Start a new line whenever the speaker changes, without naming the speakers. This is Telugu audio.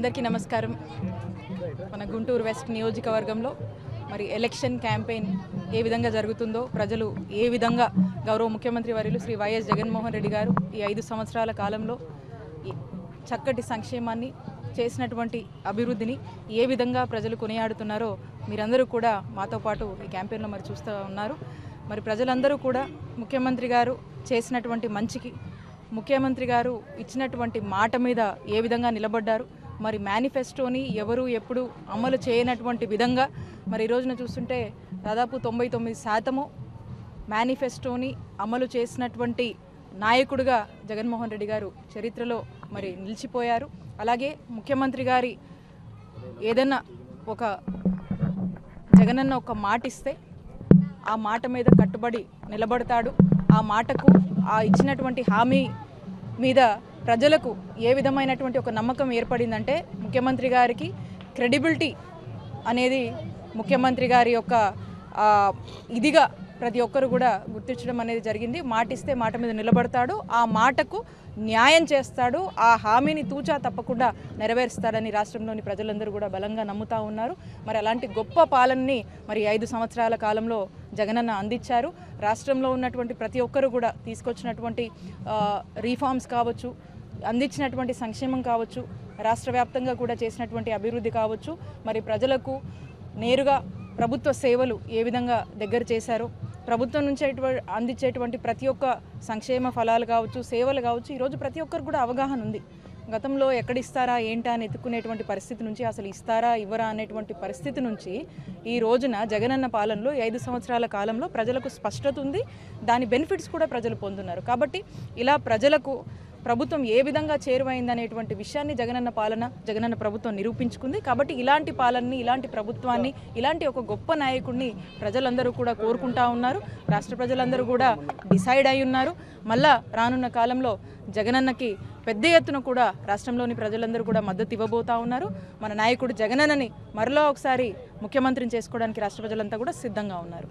అందరికీ నమస్కారం. మన గుంటూరు వెస్ట్ నియోజకవర్గంలో మరి ఎలక్షన్ క్యాంపెయిన్ ఏ విధంగా జరుగుతుందో ప్రజలు ఏ విధంగా గౌరవ ముఖ్యమంత్రి వర్యులు శ్రీ వైఎస్ జగన్మోహన్ రెడ్డి గారు ఈ ఐదు సంవత్సరాల కాలంలో ఈ చక్కటి సంక్షేమాన్ని చేసినటువంటి అభివృద్ధిని ఏ విధంగా ప్రజలు కొనియాడుతున్నారో మీరందరూ కూడా మాతో పాటు ఈ క్యాంపెయిన్లో మరి చూస్తూ ఉన్నారు. మరి ప్రజలందరూ కూడా ముఖ్యమంత్రి గారు చేసినటువంటి మంచికి ముఖ్యమంత్రి గారు ఇచ్చినటువంటి మాట మీద ఏ విధంగా నిలబడ్డారు మరి మేనిఫెస్టోని ఎవరు ఎప్పుడు అమలు చేయనటువంటి విధంగా మరి ఈ రోజున చూస్తుంటే దాదాపు తొంభై తొమ్మిది శాతము మేనిఫెస్టోని అమలు చేసినటువంటి నాయకుడిగా జగన్మోహన్ రెడ్డి గారు చరిత్రలో మరి నిలిచిపోయారు. అలాగే ముఖ్యమంత్రి గారి ఏదన్నా ఒక జగనన్న ఒక మాట ఇస్తే ఆ మాట మీద కట్టుబడి నిలబడతాడు. ఆ మాటకు ఆ ఇచ్చినటువంటి హామీ మీద ప్రజలకు ఏ విధమైనటువంటి ఒక నమ్మకం ఏర్పడిందంటే ముఖ్యమంత్రి గారికి క్రెడిబిలిటీ అనేది ముఖ్యమంత్రి గారి యొక్క ఇదిగా ప్రతి ఒక్కరు కూడా గుర్తించడం అనేది జరిగింది. మాటిస్తే మాట మీద నిలబడతాడు. ఆ మాటకు న్యాయం చేస్తాడు. ఆ హామీని తూచా తప్పకుండా నెరవేరుస్తాడని రాష్ట్రంలోని ప్రజలందరూ కూడా బలంగా నమ్ముతా ఉన్నారు. మరి అలాంటి గొప్ప పాలనని మరి ఐదు సంవత్సరాల కాలంలో జగనన్న అందించారు. రాష్ట్రంలో ఉన్నటువంటి ప్రతి ఒక్కరు కూడా తీసుకొచ్చినటువంటి రీఫార్మ్స్ కావచ్చు అందించినటువంటి సంక్షేమం కావచ్చు రాష్ట్ర వ్యాప్తంగా కూడా చేసినటువంటి అభివృద్ధి కావచ్చు. మరి ప్రజలకు నేరుగా ప్రభుత్వ సేవలు ఏ విధంగా దగ్గర చేశారో ప్రభుత్వం నుంచి అందించేటువంటి ప్రతి ఒక్క సంక్షేమ ఫలాలు కావచ్చు సేవలు కావచ్చు ఈరోజు ప్రతి ఒక్కరు కూడా అవగాహన ఉంది. గతంలో ఎక్కడ ఇస్తారా ఏంటా అని ఎత్తుకునేటువంటి పరిస్థితి నుంచి అసలు ఇస్తారా ఇవ్వరా అనేటువంటి పరిస్థితి నుంచి ఈ రోజున జగనన్న పాలనలో ఐదు సంవత్సరాల కాలంలో ప్రజలకు స్పష్టత ఉంది. దాని బెనిఫిట్స్ కూడా ప్రజలు పొందున్నారు. కాబట్టి ఇలా ప్రజలకు ప్రభుత్వం ఏ విధంగా చేరువైందనేటువంటి విషయాన్ని జగనన్న పాలన జగనన్న ప్రభుత్వం నిరూపించుకుంది. కాబట్టి ఇలాంటి పాలనని ఇలాంటి ప్రభుత్వాన్ని ఇలాంటి ఒక గొప్ప నాయకుడిని ప్రజలందరూ కూడా కోరుకుంటా ఉన్నారు. రాష్ట్ర ప్రజలందరూ కూడా డిసైడ్ అయి ఉన్నారు. మళ్ళా రానున్న కాలంలో జగనన్నకి పెద్ద ఎత్తున కూడా రాష్ట్రంలోని ప్రజలందరూ కూడా మద్దతు ఇవ్వబోతా ఉన్నారు. మన నాయకుడు జగనన్నని మరలో ఒకసారి ముఖ్యమంత్రిని చేసుకోవడానికి రాష్ట్ర ప్రజలంతా కూడా సిద్ధంగా ఉన్నారు.